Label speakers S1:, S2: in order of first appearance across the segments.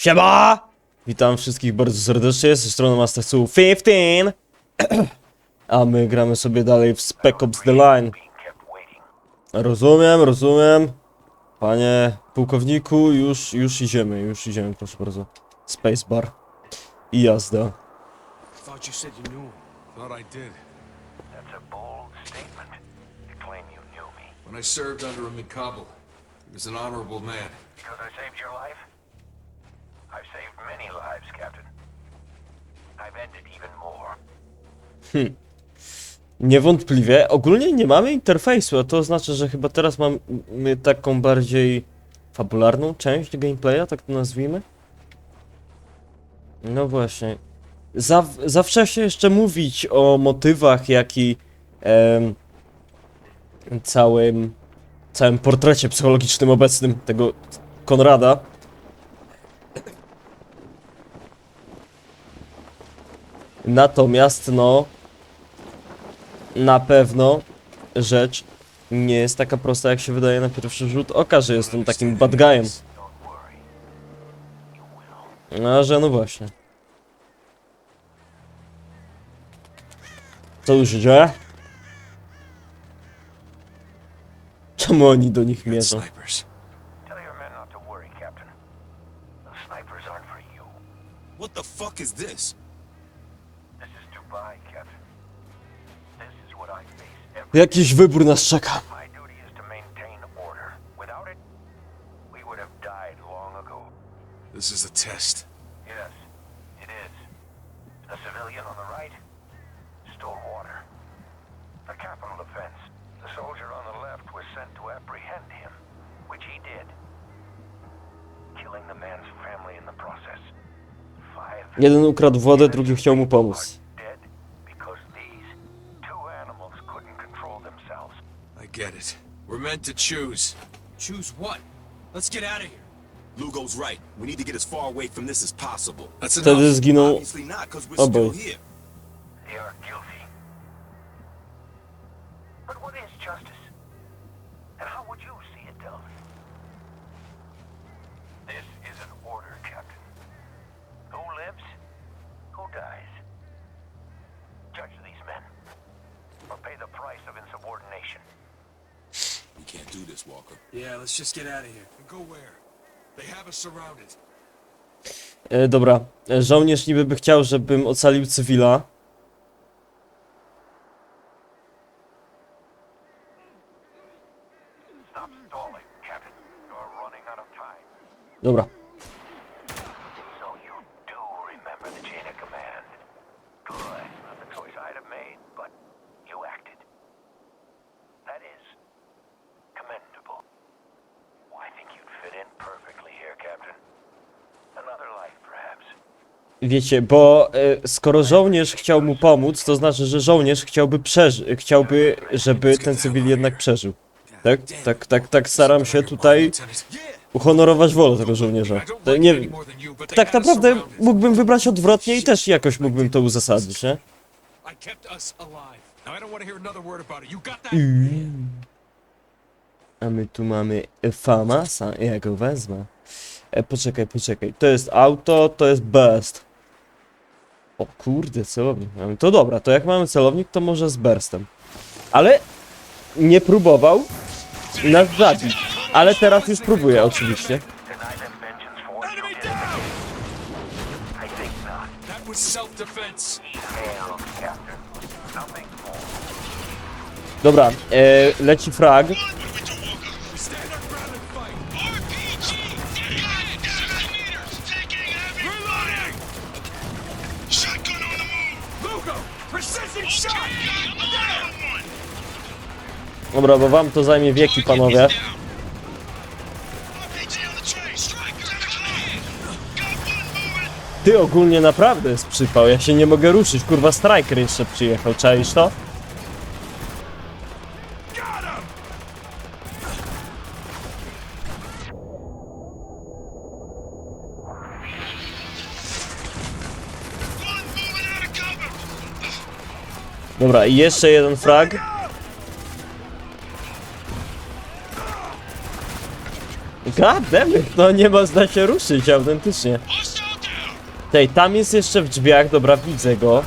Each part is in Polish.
S1: Siema! Witam wszystkich bardzo serdecznie, z tej strony Mastersu 15 A my gramy sobie dalej w Spec Ops The Line Rozumiem, rozumiem Panie pułkowniku, już, już idziemy, już idziemy, proszę bardzo Spacebar I jazda
S2: Thought you said you knew. Thought I did.
S3: That's a bold statement to claim you knew me.
S2: When I served under him in Kabul, he was an honorable man.
S3: Because I saved your life? Many lives, Captain. I've ended even more.
S1: Niewątpliwie, ogólnie nie mamy interfejsu, a to oznacza, że chyba teraz mamy taką bardziej fabularną część gameplaya, tak to nazwijmy. No właśnie. Za, za wcześnie jeszcze mówić o motywach, jak i całym, całym portrecie psychologicznym obecnym tego Konrada. Natomiast no, na pewno rzecz nie jest taka prosta, jak się wydaje na pierwszy rzut oka, że jestem takim bad guyem. No, że no właśnie. Co tu się dzieje? Czemu oni do nich mierzą?
S4: What the fuck is? This
S1: Jakiś wybór nas czeka.
S3: My duty is to maintain order. Without it, we would have died long ago.
S2: This is a test.
S3: Yes, it is. A civilian on the right stole water. The Capitol defense. The soldier on the left was sent to apprehend him, which he did. Killing the man's family in the process. Five
S1: Jeden ukradł wodę, drugi chciał mu pomóc.
S2: I get it. We're meant to choose.
S4: Choose what? Let's get out of here. Lugo's right. We need to get as far away from this as possible.
S2: That's
S1: Wtedy
S2: enough.
S1: zginął
S4: Obviously not, because we're still here.
S2: Let's just get out of here. And go where? They have us surrounded.
S1: E, dobra, e, żołnierz niby by chciał, żebym ocalił cywila.
S3: Stop stalling, Captain. You're running out of time.
S1: Dobra.
S3: So you do remember the chain of command. Good. Not the choice I'd have made, but you acted. That is commendable. Well, I think you'd fit in perfectly here, Captain. Another life, perhaps.
S1: Wiecie, bo e, skoro żołnierz chciał mu pomóc, to znaczy, że żołnierz chciałby przeży chciałby, żeby ten cywil jednak przeżył. Tak, tak, tak, tak staram się tutaj uhonorować wolę tego żołnierza. To nie, tak naprawdę mógłbym wybrać odwrotnie i też jakoś mógłbym to uzasadnić, nie? A my tu mamy Famasa, ja go wezmę. E, poczekaj, poczekaj. To jest auto, to jest burst. O kurde, celownik. To dobra, to jak mamy celownik, to może z burstem. Ale nie próbował nas zabić. Ale teraz już próbuje, oczywiście. Dobra, e, leci frag. Dobra, bo wam to zajmie wieki, panowie. Ty ogólnie naprawdę jest przypał, ja się nie mogę ruszyć, kurwa striker jeszcze przyjechał, czaisz to? Dobra, i jeszcze jeden frag. Goddammit, no nie można się ruszyć autentycznie. Tej, tam jest jeszcze w drzwiach, dobra, widzę go.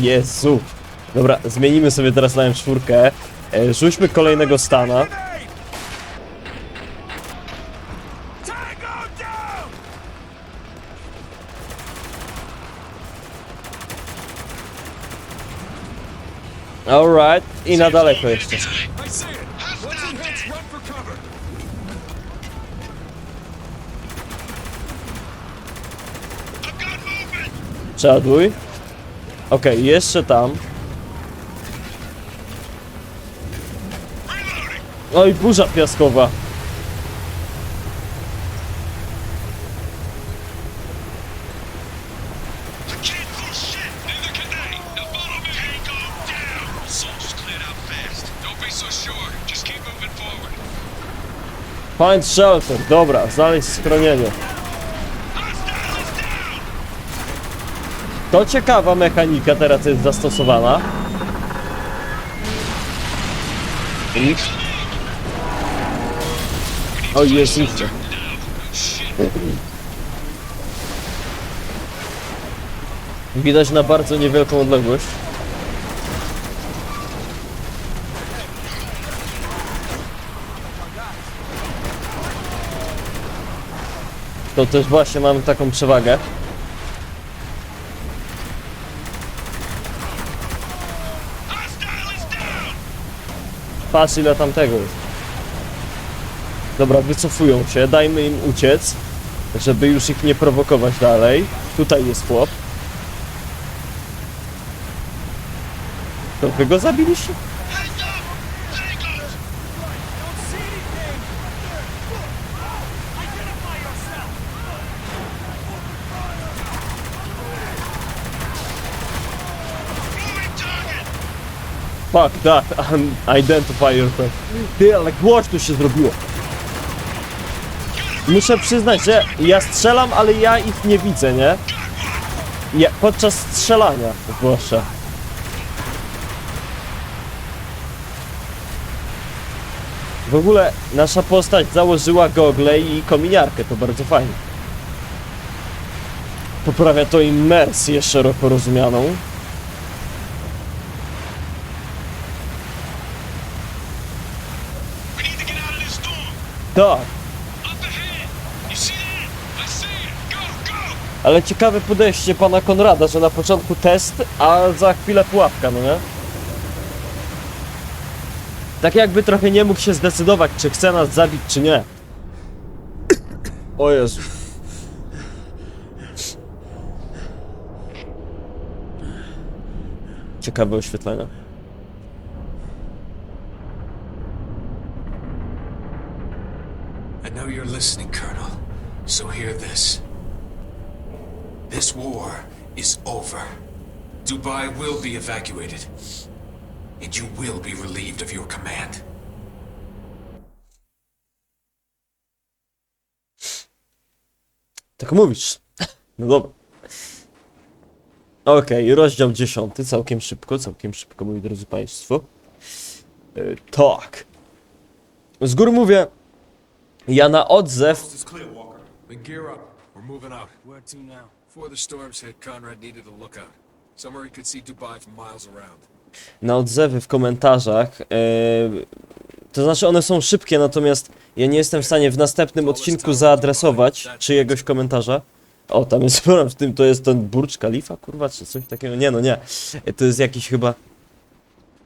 S1: Jezu. Dobra, zmienimy sobie teraz na M4. E, Rzućmy kolejnego stana. I na daleko jeszcze. Przeładuj. Okej, jeszcze tam. Oj, burza piaskowa. Find shelter. Dobra, znaleźć schronienie. To ciekawa mechanika teraz jest zastosowana. O Jezusie. Widać na bardzo niewielką odległość. To też właśnie mamy taką przewagę. Patrz ile tam tego jest. Dobra, wycofują się, dajmy im uciec, żeby już ich nie prowokować dalej. Tutaj jest chłop. To wy go zabiliście?
S5: Hang up. Tango. Moving target.
S1: Fuck that, identify yourself. Ty, ale głośno się zrobiło. Muszę przyznać, że ja strzelam, ale ja ich nie widzę, nie? Ja, podczas strzelania, zwłaszcza. W ogóle nasza postać założyła gogle i kominiarkę, to bardzo fajnie. Poprawia to imersję szeroko rozumianą.
S5: We need to get out of this storm.
S1: Tak,
S5: Up ahead. You see that? I see it. Go, go.
S1: ale ciekawe podejście pana Konrada, że na początku test, a za chwilę pułapka, no nie? Tak jakby trochę nie mógł się zdecydować, czy chce nas zabić, czy nie. O Jezu. Ciekawe oświetlenia.
S2: Know you're listening, Colonel. So hear this. This war is over. Dubai will be evacuated. And you will be relieved of your command.
S1: Tak mówisz. No dobra. Okej, rozdział dziesiąty, całkiem szybko, całkiem szybko, moi drodzy państwo. Yy, tak. Z góry mówię, ja na odzew,
S4: It's clear, Walker.
S2: Then gear up. We're moving out. Where to now? Before the storms hit, Conrad needed a lookout. Somewhere he could see Dubai from miles around.
S1: na odzewy w komentarzach, yy, to znaczy one są szybkie, natomiast ja nie jestem w stanie w następnym odcinku zaadresować czyjegoś komentarza. O, tam jest, w tym to jest ten Burcz Khalifa, kurwa, czy coś takiego? Nie, no nie. To jest jakiś chyba...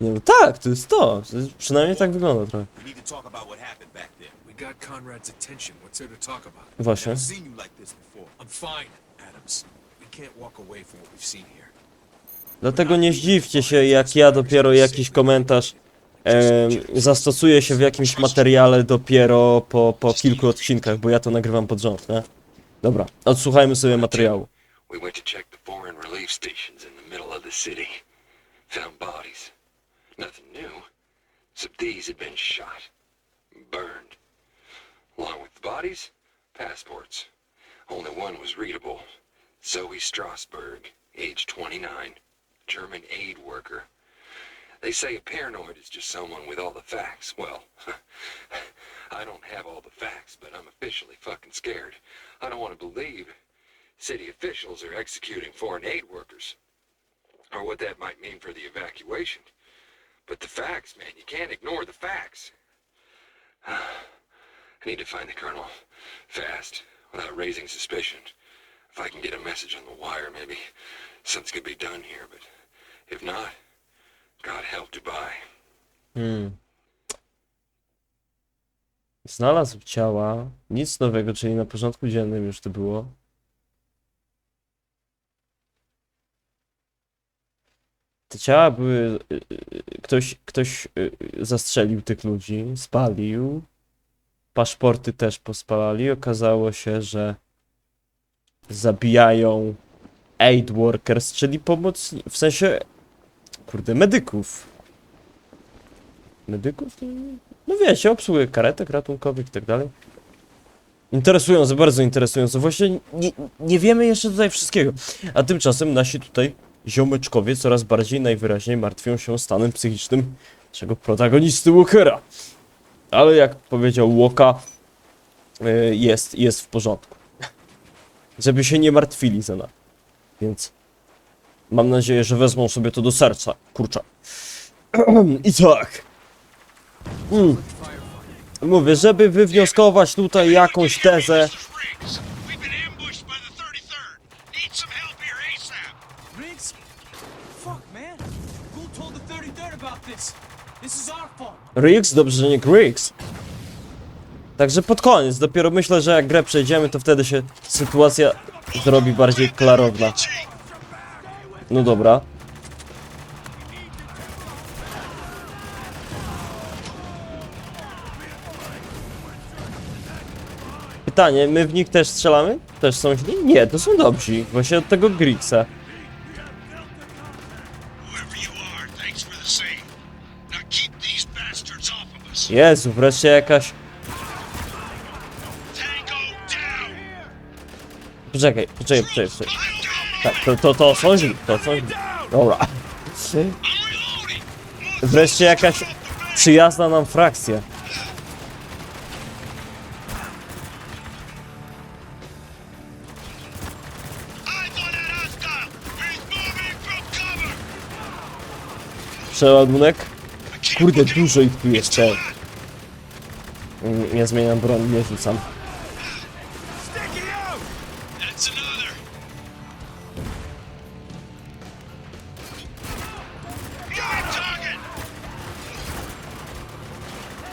S1: Nie no tak, to jest to. przynajmniej tak wygląda trochę.
S4: We need to talk about what happened back there.
S2: We got Conrad's attention. What's there to talk about?
S1: Właśnie.
S4: I've seen you like this before.
S2: I'm fine, Adams. We can't walk away from what we've seen here.
S1: Dlatego nie zdziwcie się, jak ja dopiero jakiś komentarz em, zastosuję się w jakimś materiale dopiero po, po kilku odcinkach, bo ja to nagrywam pod rząd, nie? Dobra, odsłuchajmy sobie materiału.
S6: We went to check the foreign relief stations in the middle of the city. Found bodies. Nothing new. Except these had been shot. Burned. Along with the bodies, passports. Only one was readable. Zoe Strasberg, age 29, German aid worker. They say a paranoid is just someone with all the facts. Well, I don't have all the facts, but I'm officially fucking scared. I don't want to believe city officials are executing foreign aid workers, or what that might mean for the evacuation. But the facts, man, you can't ignore the facts. I need to find the colonel fast, without raising suspicion. If I can get a message on the wire, maybe something could be done here, but if not, God help Dubai.
S1: Hmm. Znalazł ciała. Nic nowego, czyli na porządku dziennym już to było. Te ciała były. y, y, Ktoś, ktoś y, y, zastrzelił tych ludzi, spalił. Paszporty też pospalali. Okazało się, że zabijają aid workers, czyli pomoc, w sensie, kurde, medyków. Medyków? No, wiecie, obsługę karetek ratunkowych i tak dalej. Interesujące, bardzo interesujące. Właśnie nie, nie wiemy jeszcze tutaj wszystkiego. A tymczasem nasi tutaj ziomeczkowie coraz bardziej najwyraźniej martwią się stanem psychicznym naszego protagonisty Walkera. Ale jak powiedział Łoka, y, jest, jest w porządku. Żeby się nie martwili za nami. Więc mam nadzieję, że wezmą sobie to do serca. Kurczę. I tak. Mm. Mówię, żeby wywnioskować tutaj jakąś tezę.
S5: This is Riggs. We've been ambushed by the 33rd. Need some help here ASAP.
S7: Riggs? Fuck, man. Who told the 33rd about this? This is our fault.
S1: Riggs, dobrze, że nie Griggs. Także pod koniec, dopiero myślę, że jak grę przejdziemy, to wtedy się sytuacja zrobi bardziej klarowna. No dobra. Pytanie, my w nich też strzelamy? Też są źli? Nie, to są dobrzy. Właśnie od tego Griggsa. Jezu, wreszcie jakaś... Poczekaj, poczekaj, poczekaj, poczekaj. Tak, to, to, to są źli, to są źli. Dobra. Wreszcie jakaś przyjazna nam frakcja. Przeładunek. Kurde, dużo ich tu
S5: It's
S1: jest.
S5: too
S1: Czekaj.
S5: hot.
S1: Mm, Nie zmieniam broni, nie rzucam.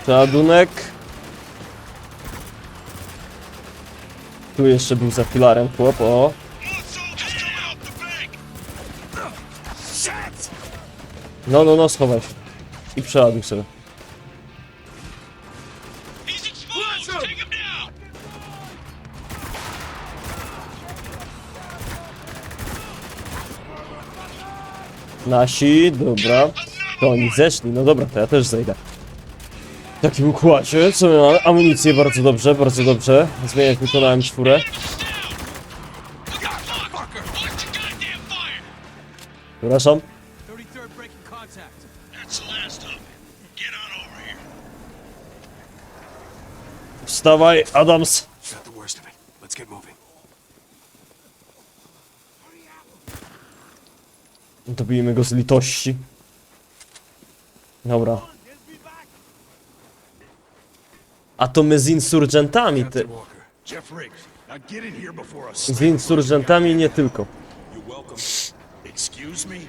S1: Przeładunek. Tu jeszcze był za filarem chłop, o. No, no, no, schowaj się. I przeładuj sobie. Nasi, dobra. To oni zeszli, no dobra, to ja też zejdę. W takim układzie, co my mamy? Amunicję, bardzo dobrze, bardzo dobrze.
S5: Watch the goddamn fire.
S1: Przepraszam.
S7: 33rd breaking contact.
S5: That's the last of it. Get on over here.
S1: Wstawaj, Adams.
S2: Got the worst of it. Let's get moving.
S1: Dobijmy go z litości. Dobra. A to my z insurgentami, ty. Z insurgentami nie tylko.
S4: You're welcome. Excuse me?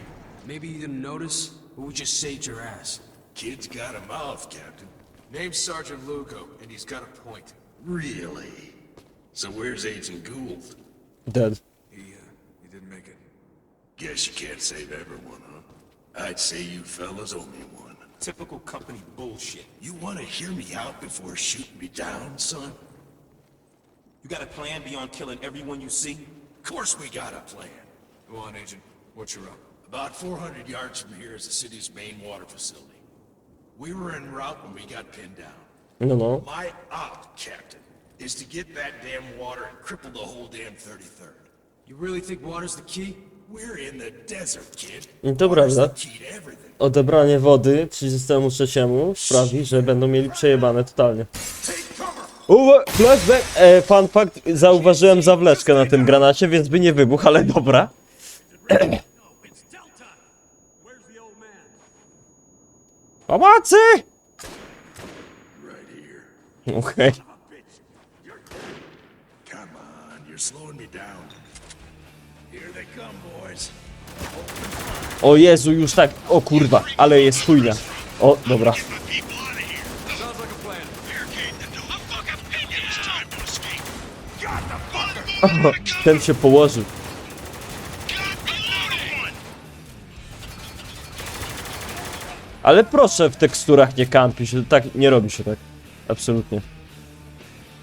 S7: Maybe you didn't notice, but we just saved your ass.
S4: Kid's got a mouth, Captain.
S2: Name's Sergeant Lugo, and he's got a point.
S4: Really? So where's Agent Gould?
S1: Dead.
S2: He, uh, he didn't make it.
S4: Guess you can't save everyone, huh? I'd say you fellas owe me one.
S8: Typical company bullshit.
S4: You want to hear me out before shooting me down, son?
S8: You got a plan beyond killing everyone you see?
S4: Of course we got a plan.
S2: Go on, Agent. What's your up?
S4: About 400 yards from here is the city's main water facility. We were en route when we got pinned down.
S1: No, no.
S4: My op, Captain, is to get that damn water and cripple the whole damn 33rd.
S7: You really think water's the key?
S4: Key to everything.
S1: Odebranie wody 33 sprawi, że będą mieli przejebane totalnie. Uwe, flashback, e, fun fact, zauważyłem zawleczkę na tym granacie, więc by nie wybuchł, ale dobra. Pomocy! Okej.
S4: Come
S1: O Jezu, już tak, o kurwa, ale jest chujnia. O, dobra. Ten się położył. Ale proszę w teksturach nie kampić, tak nie robi się tak. Absolutnie.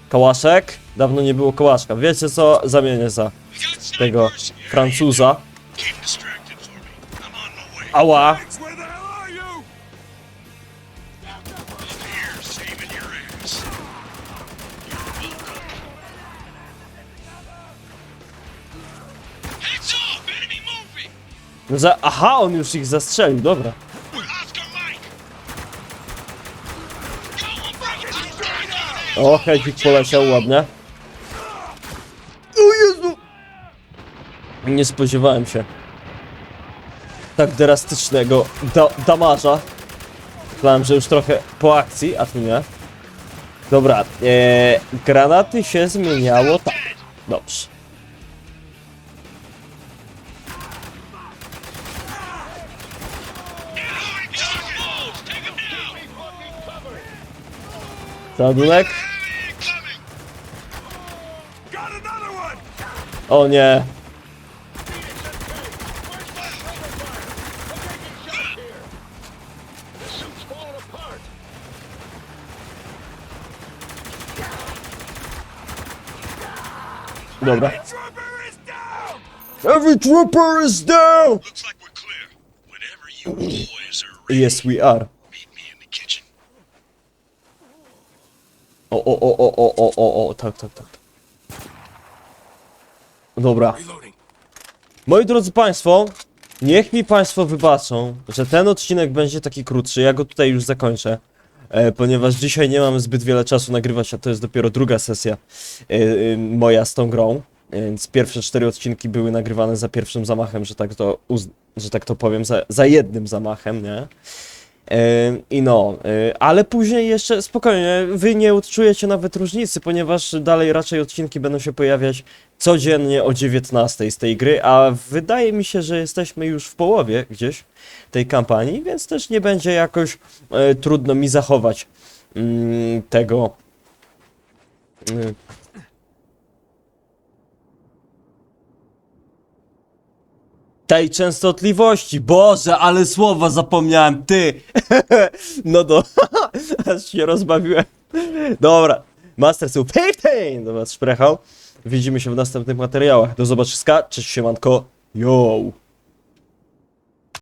S1: Kałaszek? Dawno nie było kałaszka. Wiecie co? Zamienię za tego Francuza. Ała! No Za Aha, on już ich zastrzelił, dobra. O, Hedzik poleciał ładnie. O Jezu! Nie spodziewałem się. Tak drastycznego da damarza. Myślałem, że już trochę po akcji, a tu nie. Dobra, e, granaty się zmieniało tak. Dobrze. Zadunek. O nie. Dobra. Every trooper is down!
S5: Looks like we're clear. Whenever you boys are ready,
S1: Yes, we are.
S5: meet me in the kitchen.
S1: O, o, o, o, o, o, o, o, tak, tak, tak. Dobra.
S4: Reloading.
S1: Moi drodzy Państwo, niech mi Państwo wybaczą, że ten odcinek będzie taki krótszy. Ja go tutaj już zakończę, e, ponieważ dzisiaj nie mam zbyt wiele czasu nagrywać, a to jest dopiero druga sesja e, e, moja z tą grą. Więc pierwsze cztery odcinki były nagrywane za pierwszym zamachem, że tak to, że tak to powiem, za, za jednym zamachem, nie? I no, e, ale później jeszcze spokojnie, wy nie odczujecie nawet różnicy, ponieważ dalej raczej odcinki będą się pojawiać codziennie o 19 z tej gry, a wydaje mi się, że jesteśmy już w połowie gdzieś tej kampanii, więc też nie będzie jakoś e, trudno mi zachować mm, tego. Tej częstotliwości. Boże, ale słowa zapomniałem, ty. no do, aż się rozbawiłem. Dobra, Master Soup 15 do was szprechał. Widzimy się w następnych materiałach. Do zobaczyska, cześć siemanko, yo.